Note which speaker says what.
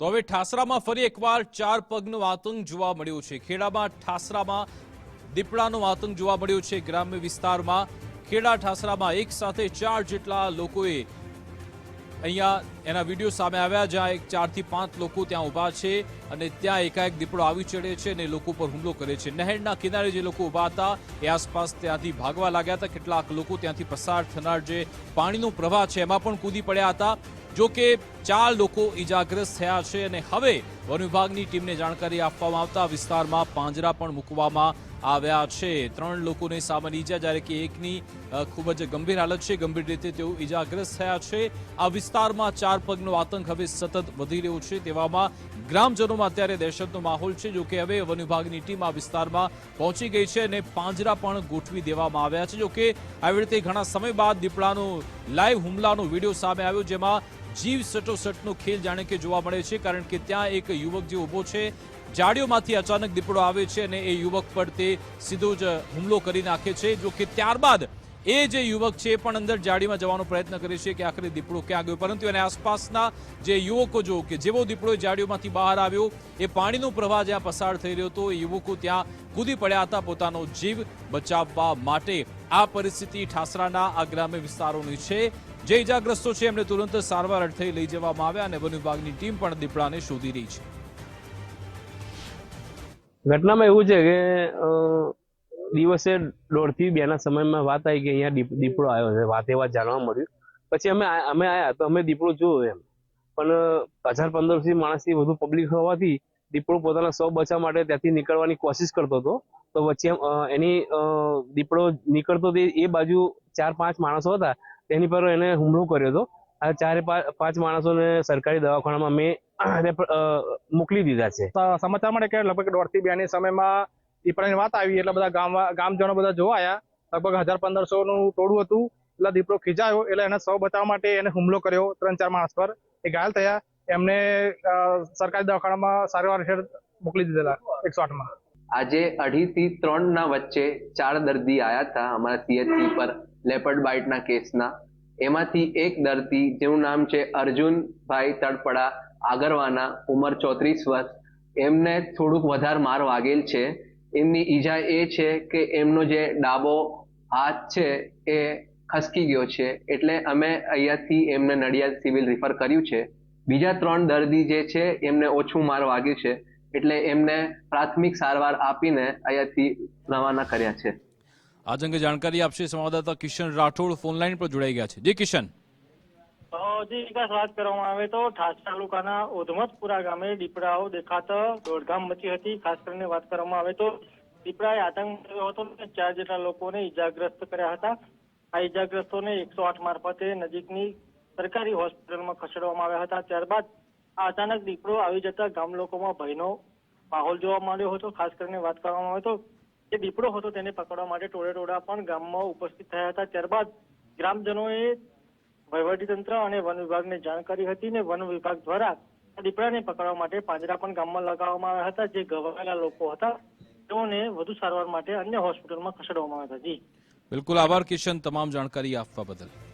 Speaker 1: તો હવે ઠાસરામાં ફરી એકવાર ચાર પગનું આતંક જોવા મળ્યું છે. ખેડામાં ઠાસરામાં દીપડાનો આતંક જોવા મળ્યો છે ગ્રામ્ય વિસ્તારમાં. ખેડા ઠાસરામાં એક સાથે ચાર જેટલા લોકોએ અહીંયા એના વીડિયો સામે આવ્યા, જ્યાં એક ચારથી પાંચ લોકો ત્યાં ઊભા છે અને ત્યાં એકાએક દીપડો આવી ચડે છે અને લોકો પર હુમલો કરે છે. નહેરના કિનારે જે લોકો ઊભા હતા, એ આસપાસ ત્યાંથી ભાગવા લાગ્યા હતા. કેટલાક લોકો ત્યાંથી પસાર થનાર જે પાણીનો પ્રવાહ છે, એમાં પણ કૂદી પડ્યા હતા. જો કે ચાર લોકો ઈજાગ્રસ્ત થયા છે અને હવે વન વિભાગની ટીમને જાણકારી આપવામાં આવતા વિસ્તારમાં પાંજરા પણ મૂકવામાં આવ્યા છે. ત્રણ લોકોને સામાન્ય ઈજા, જ્યારે કે એકની ખૂબ જ ગંભીર હાલત છે. ગંભીર રીતે તેઓ ઈજાગ્રસ્ત થયા છે. આ વિસ્તારમાં ચાર પગનો આતંક હવે સતત વધી રહ્યો છે. તેવામાં ગ્રામજનોમાં અત્યારે દહેશતનો માહોલ છે જોકે હવે વન વિભાગની ટીમ આ વિસ્તારમાં પહોંચી ગઈ છે અને પાંજરા પણ ગોઠવી દેવામાં આવ્યા છે. જોકે આવી રીતે ઘણા સમય બાદ દીપડાનો, લાઈવ હુમલાનો વીડિયો સામે આવ્યો, જેમાં જીવ સટોસટનો ખેલ જાણે કે જોવા મળે છે, કારણ કે ત્યાં એક યુવક જે ઊભો છે, જાડીઓમાંથી અચાનક દીપડો આવે છે અને એ યુવક પર તે સીધો જ હુમલો કરી નાખે છે, જો કે ત્યારબાદ એ જે યુવક છે પણ અંદર જાડીમાં જવાનો પ્રયત્ન કરે છે કે આખરે દીપડો ક્યાં ગયો. પરંતુ એની આસપાસના જે યુવકો જો કે, જેવો દીપડો જાળીઓમાંથી બહાર આવ્યો, એ પાણીનો પ્રવાહ જ્યાં પસાર થઈ રહ્યો હતો, એ યુવકો ત્યાં કૂદી પડ્યા હતા પોતાનો જીવ બચાવવા માટે. આ પરિસ્થિતિ ઠાસરાના આ ગ્રામ્ય વિસ્તારોની છે. જે ઇજાગ્રસ્તો છે એમને તુરંત સારવાર અર્થે લઈ જવામાં આવ્યા અને વન વિભાગની ટીમ પણ દીપડાને શોધી રહી છે.
Speaker 2: ઘટનામાં એવું છે કે દિવસે દોઢથી બે ના સમયમાં વાત આવી કે અહીંયા દીપડો આવ્યો છે, વાતે વાત જાણવા મળ્યું. પછી અમે અમે આયા તો અમે દીપડો જોયો એમ. પણ, હજાર પંદરસી માણસથી વધુ પબ્લિક હોવાથી દીપડો પોતાના સૌ બચવા માટે ત્યાંથી નીકળવાની કોશિશ કરતો હતો. તો વચ્ચે એની દીપડો નીકળતો તે એ બાજુ ચાર પાંચ માણસો હતા. તેની પર એને હુમલો કર્યો હતો. આ ચારે પાંચ માણસોને સરકારી દવાખાનામાં મેં મોકલી દીધા છે.
Speaker 3: સમાચાર મળે કે લગભગ દોડથી બે ની બે દીપડાની વાત આવી. એટલે બધા ગામ ગામજનો બધા જોવા આવ્યા લગભગ હજાર પંદરસો નું ટોળું હતું. એટલે દીપડો ખીજાયો. એટલે એને સૌ બતાવવા માટે એને હુમલો કર્યો ત્રણ ચાર માણસ પર. એ ઘાયલ થયા. એમને સરકારી દવાખાનામાં સારવાર હેઠળ મોકલી દીધેલા એકસો આઠમાં.
Speaker 4: આજે અઢી થી ત્રણ ના વચ્ચે ચાર દર્દી આયા હતા અમારા સીએચસી પર લેપર્ડ બાઇટના કેસના. એમાંથી એક દર્દી, જેનું નામ છે અર્જુનભાઈ તડપડા આગરવાના, ઉંમર ચોત્રીસ વર્ષ. એમને થોડુંક વધારે માર વાગેલ છે. એમની ઈજા એ છે કે એમનો જે ડાબો હાથ છે એ ખસકી ગયો છે. એટલે અમે અહીંયાથી એમને નડિયાદ સિવિલ રિફર કર્યું છે. બીજા ત્રણ દર્દી જે છે એમને ઓછું માર વાગ્યું છે. એટલે એમને પ્રાથમિક સારવાર આપીને અહીંયાથી રવાના કર્યા છે.
Speaker 1: આજ અંગે જાણકારી આપશે સંવાદદાતા કિશન રાઠોડ ફોનલાઈન પર જોડાઈ ગયા છે. જી કિશન.
Speaker 5: તો વિકાસ વાત કરવામાં આવે તો ઠાસ તાલુકાના ઓધમતપુરા ગામે દીપડાઓ દેખાતા દોડધામ મચી હતી. ખાસ કરીને વાત કરવામાં આવે તો દીપડાએ આતંક કર્યો હતો ચાર જેટલા લોકોને ઈજાગ્રસ્ત કર્યા હતા. આ ઈજાગ્રસ્તોને એકસો આઠ મારફતે નજીકની સરકારી હોસ્પિટલમાં ખસેડવામાં આવ્યા હતા. ત્યારબાદ આ અચાનક દીપડો આવી જતા ગામ લોકોમાં ભયનો માહોલ જોવા મળ્યો હતો. ખાસ કરીને વાત કરવામાં આવે તો જે દીપડો હતો તેને પકડવા માટે ટોળે ટોળા પણ ગામમાં ઉપસ્થિત થયા હતા. ત્યારબાદ ગ્રામજનોએ વહીવટીતંત્ર અને વન વિભાગને જાણ કરી હતી ને વન વિભાગ દ્વારા દીપડાને પકડવા માટે પાંજરા પણ ગામમાં લગાવવામાં આવ્યા હતા, જે ઘવાયેલા લોકો હતા. તેઓને વધુ સારવાર માટે અન્ય હોસ્પિટલમાં ખસેડવામાં આવ્યા હતા. જી.
Speaker 1: બિલકુલ આભાર કિશન, તમામ જાણકારી આપવા બદલ.